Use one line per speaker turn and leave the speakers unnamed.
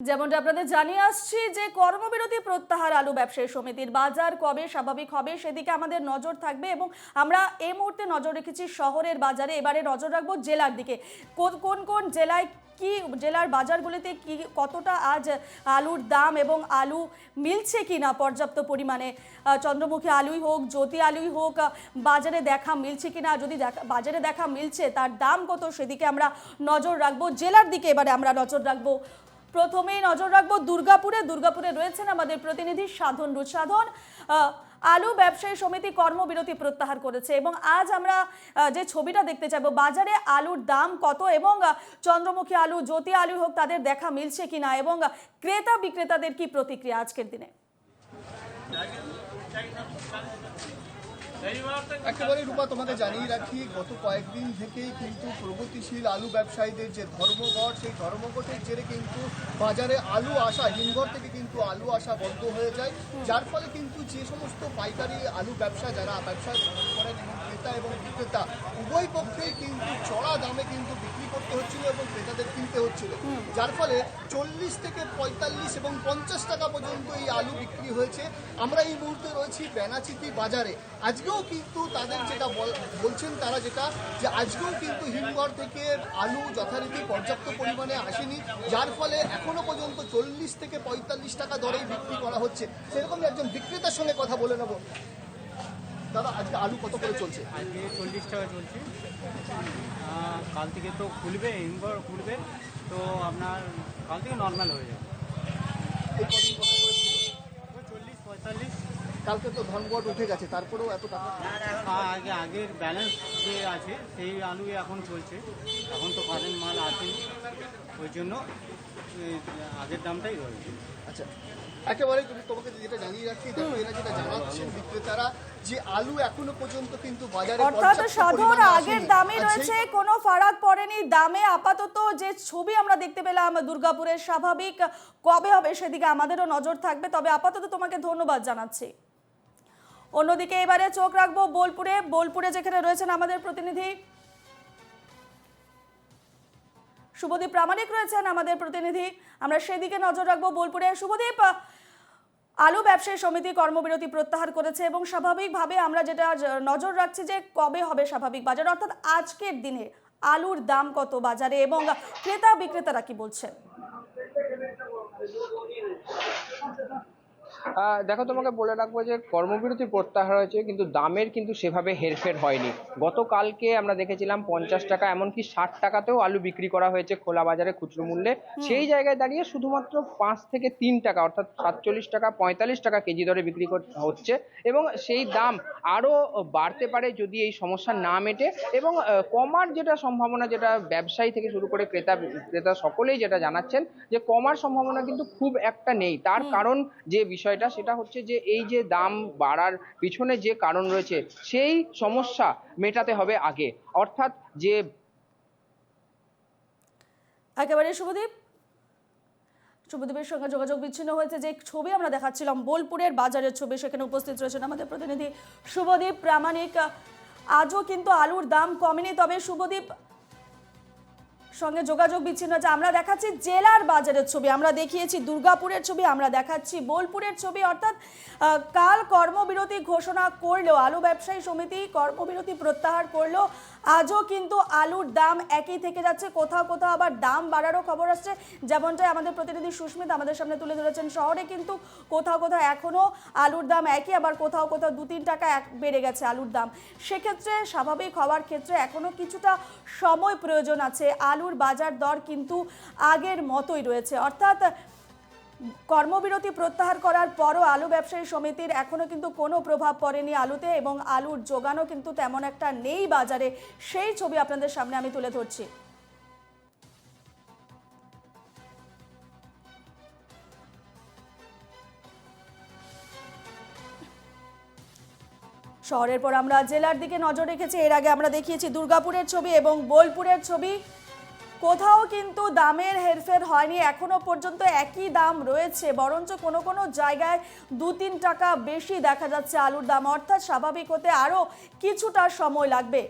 যেমনটা আপনাদের জানিয়ে আসছি যে কর্মবিরতি প্রত্যাহার আলু ব্যবসায়ী সমিতির বাজার কবে স্বাভাবিক হবে সেদিকে আমাদের নজর থাকবে এবং আমরা এই মুহূর্তে নজর রেখেছি শহরের বাজারে। এবারে নজর রাখব জেলার দিকে। কোন কোন কোন জেলায় কি, জেলার বাজারগুলিতে কি, কতটা আজ আলুর দাম এবং আলু মিলছে কি না পর্যাপ্ত পরিমাণে? চন্দ্রমুখী আলুই হোক, জ্যোতি আলুই হোক বাজারে দেখা মিলছে কি না যদি দেখা, বাজারে দেখা মিলছে, তার দাম কত? সেদিকে আমরা নজর রাখব। জেলার দিকে এবারে আমরা নজর রাখব প্রথমেই নজর রাখব দুর্গাপুরে। দুর্গাপুরে রয়েছেন আমাদের প্রতিনিধি সাধন রুচ সাধন আলু ব্যবসায়ী সমিতি কর্মবিরতি প্রত্যাহার করেছে এবং আজ আমরা যে ছবিটা দেখতে চাইব, বাজারে আলুর দাম কত এবং চন্দ্রমুখী আলু, জ্যোতি আলু হোক, তাদের দেখা মিলছে কিনা এবং ক্রেতা বিক্রেতাদের কি প্রতিক্রিয়া আজকের দিনে?
একেবারে রূপা, তোমাদের জানিয়ে রাখি, গত কয়েকদিন থেকেই কিন্তু প্রগতিশীল আলু ব্যবসায়ীদের যে ধর্মঘট, সেই ধর্মঘটের জেরে কিন্তু বাজারে আলু আসা, হিমঘর থেকে কিন্তু আলু আসা বন্ধ হয়ে যায়। যার ফলে কিন্তু যে সমস্ত পাইকারি আলু ব্যবসা যারা ব্যবসা করেন এবং ক্রেতা এবং বিক্রেতা, উভয় পক্ষেই কিন্তু চড়া দামে কিন্তু বিক্রি করতে হচ্ছিল এবং ক্রেতাদের কিনতে হচ্ছিল। যার ফলে চল্লিশ থেকে পঁয়তাল্লিশ এবং পঞ্চাশ টাকা পর্যন্ত এই আলু বিক্রি হয়েছে। আমরা এই মুহূর্তে রয়েছি বেনাচিতি বাজারে। আজকেও কিন্তু তাদের যেটা বল- বলছেন তারা যেটা যে আজকেও কিন্তু হিমঘর থেকে আলু যথারীতি পর্যাপ্ত পরিমাণে আসেনি যার ফলে এখনও পর্যন্ত চল্লিশ থেকে পঁয়তাল্লিশ টাকা দরেই বিক্রি করা হচ্ছে। সেরকম একজন বিক্রেতার সঙ্গে কথা বলে নেব। দাদা আজকে আলু কত করে চলছে?
আজকে চল্লিশ টাকা চলছে। আহ, কাল থেকে তো খুলবে হিমঘর খুলবে তো আপনার কাল থেকে নর্মাল হয়ে যাবে।
এই কদিন কত করে ছিল?
ওই চল্লিশ পঁয়তাল্লিশ
কালকে তো ধর্মঘট উঠে গেছে তারপরেও এত টাকা
আগে আগের ব্যালেন্স যে আছে সেই আলুই এখন চলছে। এখন তো কারেন্ট মাল আসেনি। ওই জন্য আগের দামটাই রয়েছে।
আচ্ছা একেবারে তুমি তোমাকে যেটা জানিয়ে রাখি দেখো এরা যেটা জানাচ্ছেন বিক্রেতারা যে আলু এখনও পর্যন্ত কিন্তু বাজারে
অর্থাৎ সাধন আগের
দামে
দামই রয়েছে কোনো ফারাক পড়েনি। দামে আপাতত যে ছবি আমরা দেখতে পেলাম দুর্গাপুরের স্বাভাবিক কবে হবে সেদিকে আমাদেরও নজর থাকবে। তবে আপাতত তোমাকে ধন্যবাদ জানাচ্ছি। অন্যদিকে এবারে চোখ রাখব বোলপুরে। বোলপুরে যেখানে রয়েছেন আমাদের প্রতিনিধি শুভদীপ প্রামাণিক রয়েছেন আমাদের প্রতিনিধি। আমরা সেদিকে নজর রাখব বোলপুরে। শুভদীপ, আলু ব্যবসায়ী সমিতি কর্মবিরতি প্রত্যাহার করেছে এবং স্বাভাবিকভাবে আমরা যেটা নজর রাখছি যে কবে হবে স্বাভাবিক বাজার, অর্থাৎ আজকের দিনে আলুর দাম কত বাজারে এবং ক্রেতা বিক্রেতারা কি বলছেন?
দেখো তোমাকে বলে রাখব যে কর্মবিরতি প্রত্যাহার হয়েছে কিন্তু দামের কিন্তু সেভাবে হেরফের হয়নি। গতকালকে আমরা দেখেছিলাম পঞ্চাশ টাকা এমনকি ষাট টাকাতেও আলু বিক্রি করা হয়েছে খোলা বাজারে খুচরো মূল্যে। সেই জায়গায় দাঁড়িয়ে শুধুমাত্র পাঁচ থেকে তিন টাকা অর্থাৎ সাতচল্লিশ টাকা পঁয়তাল্লিশ টাকা কেজি দরে বিক্রি কর- হচ্ছে। এবং সেই দাম আরও বাড়তে পারে যদি এই সমস্যা না মেটে। এবং কমার যেটা সম্ভাবনা যেটা ব্যবসায়ী থেকে শুরু করে ক্রেতা ক্রেতা সকলেই যেটা জানাচ্ছেন যে কমার সম্ভাবনা কিন্তু খুব একটা নেই। তার কারণ যে বিষয়টা সেটা হচ্ছে যে এই যে দাম বাড়ার পিছনে যে কারণ রয়েছে, সেই সমস্যা মেটাতে হবে আগে। অর্থাৎ যে
একেবারে শুভদীপ। শুভদীপের সঙ্গে যোগাযোগ বিচ্ছিন্ন হয়েছে যে ছবি আমরা দেখাচ্ছিলাম, বোলপুরের বাজারের ছবি, সেখানে উপস্থিত রয়েছেন আমাদের প্রতিনিধি শুভদীপ প্রামাণিক। আজও কিন্তু আলুর দাম কমেনি, তবে শুভদীপ সঙ্গে যোগাযোগ বিচ্ছিন্ন আছে আমরা দেখাচ্ছি জেলার বাজারের ছবি। আমরা দেখিয়েছি দুর্গাপুরের ছবি, আমরা দেখাচ্ছি বোলপুরের ছবি। অর্থাৎ কাল কর্মবিরতি ঘোষণা করলেও, আলু ব্যবসায়ী সমিতি কর্মবিরতি প্রত্যাহার করলেও আজও কিন্তু আলুর দাম একই থেকে যাচ্ছে। কোথাও কোথাও আবার দাম বাড়ারও খবর আসছে। যেমনটাই আমাদের প্রতিনিধি সুস্মিত আমাদের সামনে তুলে ধরেছেন, শহরে কিন্তু কোথাও কোথাও এখনও আলুর দাম একই, আবার কোথাও কোথাও দু তিন টাকা এক বেড়ে গেছে আলুর দাম। সেক্ষেত্রে স্বাভাবিক হওয়ার ক্ষেত্রে এখনও কিছুটা সময় প্রয়োজন আছে। আলুর বাজার দর কিন্তু আগের মতোই রয়েছে। অর্থাৎ কর্মবিরতি প্রত্যাহার করার পরও আলু ব্যবসায়ী সমিতির এখনও কিন্তু কোনো প্রভাব পড়েনি আলুতে এবং আলুর যোগানও কিন্তু তেমন একটা নেই বাজারে। সেই ছবি আপনাদের সামনে আমি তুলে ধরছি। শহরের পর আমরা জেলার দিকে নজর রেখেছি। এর আগে আমরা দেখিয়েছি দুর্গাপুরের ছবি এবং বোলপুরের ছবি। কোথাও কিন্তু দামের হেরফের হয়নি। এখনও পর্যন্ত একই দাম রয়েছে, বরঞ্চ কোনো কোনো জায়গায় দু তিন টাকা বেশি দেখা যাচ্ছে আলুর দাম। অর্থাৎ স্বাভাবিক হতে আরও কিছুটা সময় লাগবে।